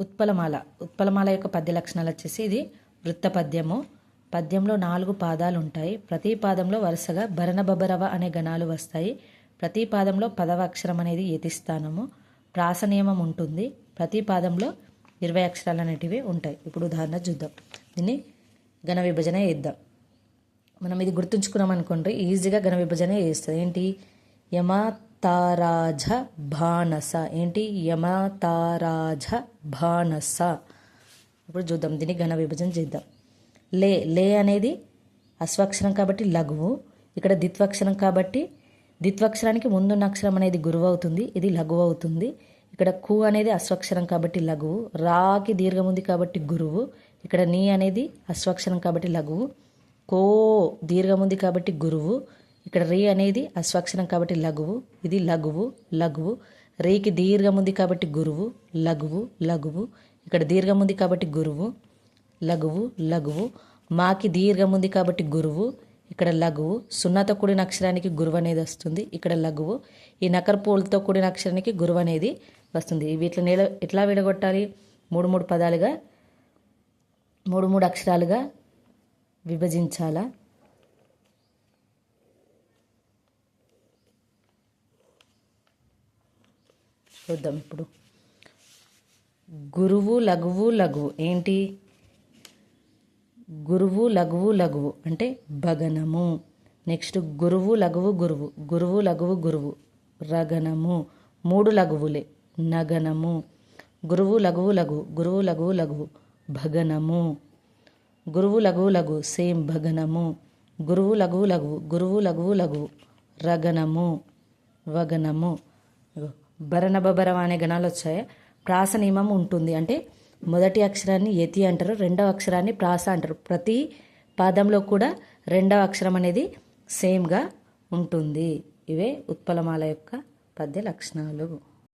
ఉత్పలమాల. ఉత్పలమాల యొక్క పద్య లక్షణాలు వచ్చేసి ఇది వృత్త పద్యము. పద్యంలో నాలుగు పాదాలు ఉంటాయి ప్రతి పాదంలో వరుసగా భరణ బబరవ అనే గణాలు వస్తాయి. ప్రతి పాదంలో పదవ అక్షరం అనేది యతిస్థానము ప్రాస నియమం ఉంటుంది. ప్రతి పాదంలో ఇరవై అక్షరాలు అనేటివి ఉంటాయి. ఇప్పుడు ఉదాహరణ చూద్దాం. దీన్ని ఘన విభజన చేద్దాం. మనం ఇది గుర్తుంచుకున్నాం అనుకోండి ఈజీగా ఘన విభజన చేస్తుంది ఏంటి? యమ తారాజ భానస ఏంటి? యమ తారాజ భానస ఇప్పుడు చూద్దాం దీన్ని ఘన విభజన చేద్దాం. లే లే అనేది అశ్వక్షరం కాబట్టి లఘువు. ఇక్కడ ద్విత్వక్షరం కాబట్టి ద్విత్వక్షరానికి ముందున్న అక్షరం అనేది గురువు అవుతుంది ఇది లఘువు అవుతుంది. ఇక్కడ కు అనేది అశ్వక్షరం కాబట్టి లఘువు. రాకి దీర్ఘం ఉంది కాబట్టి గురువు. ఇక్కడ నీ అనేది అశ్వక్షరం కాబట్టి లఘువు. కో దీర్ఘం ఉంది కాబట్టి గురువు. ఇక్కడ రీ అనేది అశ్వక్షరం కాబట్టి లఘువు ఇది లఘువు లఘువు. రీకి దీర్ఘం ఉంది కాబట్టి గురువు లఘువు లఘువు. ఇక్కడ దీర్ఘం ఉంది కాబట్టి గురువు లఘువు లఘువు. మాకి దీర్ఘం ఉంది కాబట్టి గురువు ఇక్కడ లఘువు. సున్నాతో కూడిన అక్షరానికి గురువు అనేది వస్తుంది ఇక్కడ లఘువు. ఈ నకర కూడిన అక్షరానికి గురువు అనేది వస్తుంది. వీటిని నేల ఎట్లా విడగొట్టాలి? మూడు మూడు పదాలుగా మూడు మూడు అక్షరాలుగా విభజించాలా? చూద్దాం ఇప్పుడు. గురువు లఘువు లఘువు ఏంటి? గురువు లఘువు లఘువు అంటే భగనము. నెక్స్ట్ గురువు లఘువు గురువు గురువు లఘువు గురువు రగనము. మూడు లఘువులే నగనము. గురువు లఘువు లఘువు గురువు లఘువు లఘువు భగనము. గురువు లఘువు లఘువు సేమ్ భగనము. గురువు లఘువు లఘువు గురువు లఘువు లఘువు రగనము. వగనము. ఇగో అనే గణాలు వచ్చాయి ప్రాస నియమం ఉంటుంది. అంటే మొదటి అక్షరాన్ని యతి అంటారు రెండవ అక్షరాన్ని ప్రాస అంటారు. ప్రతి పాదంలో కూడా రెండవ అక్షరం అనేది సేమ్గా ఉంటుంది. ఇవే ఉత్పలమాల యొక్క పద్య లక్షణాలు.